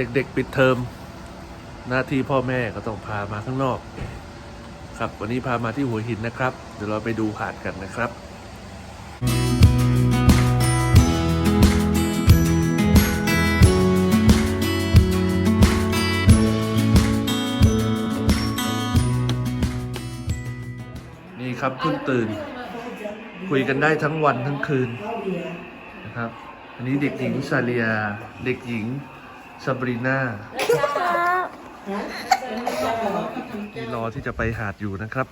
เด็กๆ ปิดเทอม หน้าที่พ่อแม่ก็ต้องพามาข้างนอก ครับวันนี้พามาที่หัวหินนะครับ เดี๋ยวเราไปดูหาดกันนะครับนี่ครับเพิ่งตื่น คุยกันได้ทั้งวันทั้งคืนนะครับ อันนี้เด็กหญิงซาเลีย เด็กหญิง ซาบรีนาที่รอที่จะไปหาดอยู่นะครับ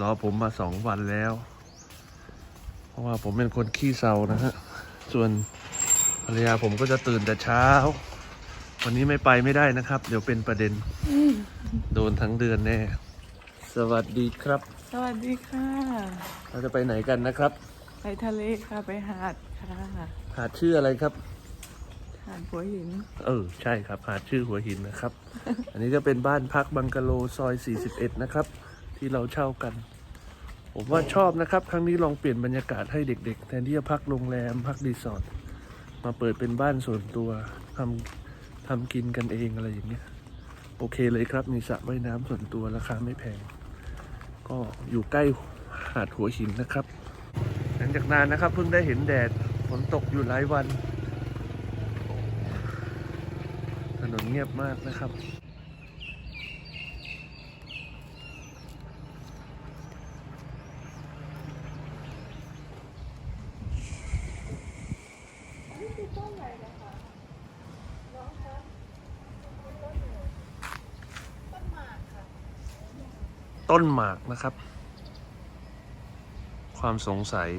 รอผมมาสองวันแล้ว เพราะว่าผมเป็นคนขี้เศร้านะฮะ ส่วนภรรยาผมก็จะตื่นแต่เช้า วันนี้ไม่ไปไม่ได้นะครับ เดี๋ยวเป็นประเด็น โดนทั้งเดือนแน่ สวัสดีครับ สวัสดีค่ะ เราจะไปไหนกันนะครับ ไปทะเลค่ะ ไปหาดค่ะ หาดชื่ออะไรครับหาดหัวหิน เออใช่ครับหาดชื่อหัวหินนะครับ อันนี้ก็เป็นบ้านพักบังกะโลซอย 41 นะครับ ที่เราเช่ากัน ผมว่าชอบนะครับ ครั้งนี้ลองเปลี่ยนบรรยากาศให้เด็ก ๆ แทนที่จะพักโรงแรมพักรีสอร์ทมาเปิดเป็นบ้านส่วนตัวทำทำกินกันเองอะไรอย่างเงี้ยโอเคเลยครับ มีสระว่ายน้ำส่วนตัวราคาไม่แพง ก็อยู่ใกล้หาดหัวหินนะครับ หลังจากนานนะครับเพิ่งได้เห็นแดดฝนตกอยู่หลายวัน ถนนเงียบมากนะครับ ต้นหมากนะครับ ความสงสัย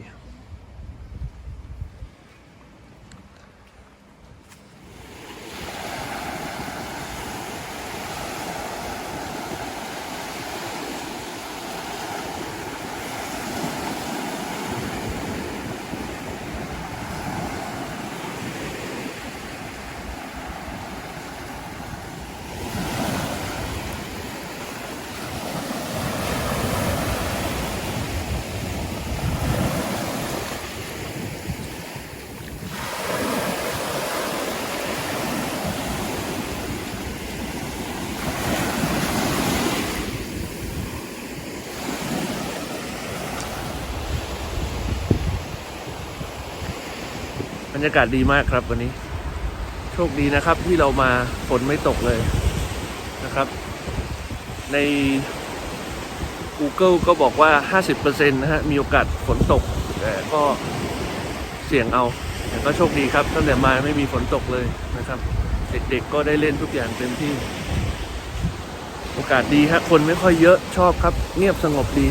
รยากาศดีมากครับวันนี้ โชคดีนะครับที่เรามาฝนไม่ตกเลยนะครับ ใน Google ก็บอกว่า 50%นะฮะมีโอกาสฝนตก แต่ก็เสี่ยงเอาแต่ก็โชคดีครับตั้งแต่มาไม่มีฝนตกเลยนะครับ เด็กๆก็ได้เล่นทุกอย่างเต็มที่ โอกาสดีฮะคนไม่ค่อยเยอะชอบครับ เงียบสงบดี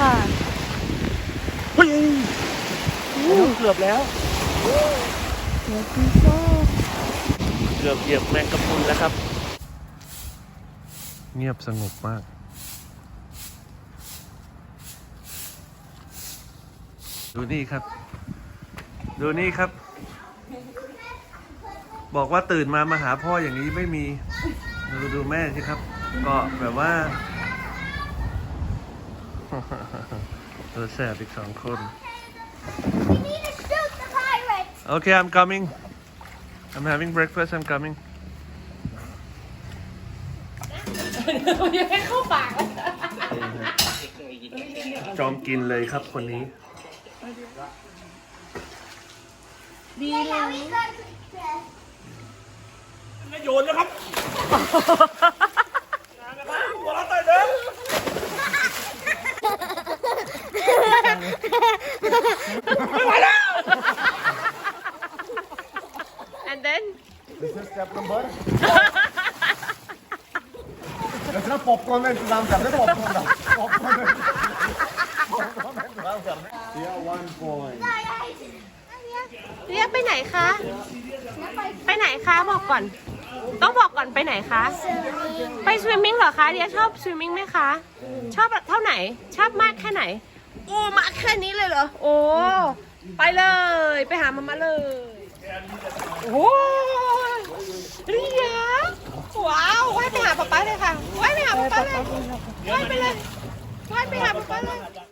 ค่ะเฮ้ยเกือบแล้วหัวพี่โซ่เกือบเหยียบแมงกะพรุนแล้วครับ เงียบสงบมาก ดูนี่ครับ ดูนี่ครับ บอกว่าตื่นมามาหาพ่ออย่างนี้ไม่มี ดูดูแม่สิครับ ก็แบบว่า ตัวแสบอีกสองคน We need to shoot the pirates. Okay, I'm coming. I'm having breakfast. I'm coming. ยังไม่เข้าปาก จอมกินเลยครับคนนี้ ดีเล Yeah, ย we got to test. โยนนะครับ แล้วปบก็แม่นตามกับแล้วปบก็แบบปบก็แม่นป็แม่นตามกับเสีย one point เรียกไปไหนคะ ไปไหนคะบอกก่อน ต้องบอกก่อนไปไหนคะ ไปสวิมมิ่งเหรอคะเดียชอบสวิมมิ่งไหมคะ ชอบเท่าไหน ชอบมากแค่ไหน โอ้มากแค่นี้เลยเหรอ โอ้ ไปเลย ไปหามามาเลย โอ้ยเรียว้าว ให้ไปหาป๊าป๊าเลยค่ะ ยไปเลยว่า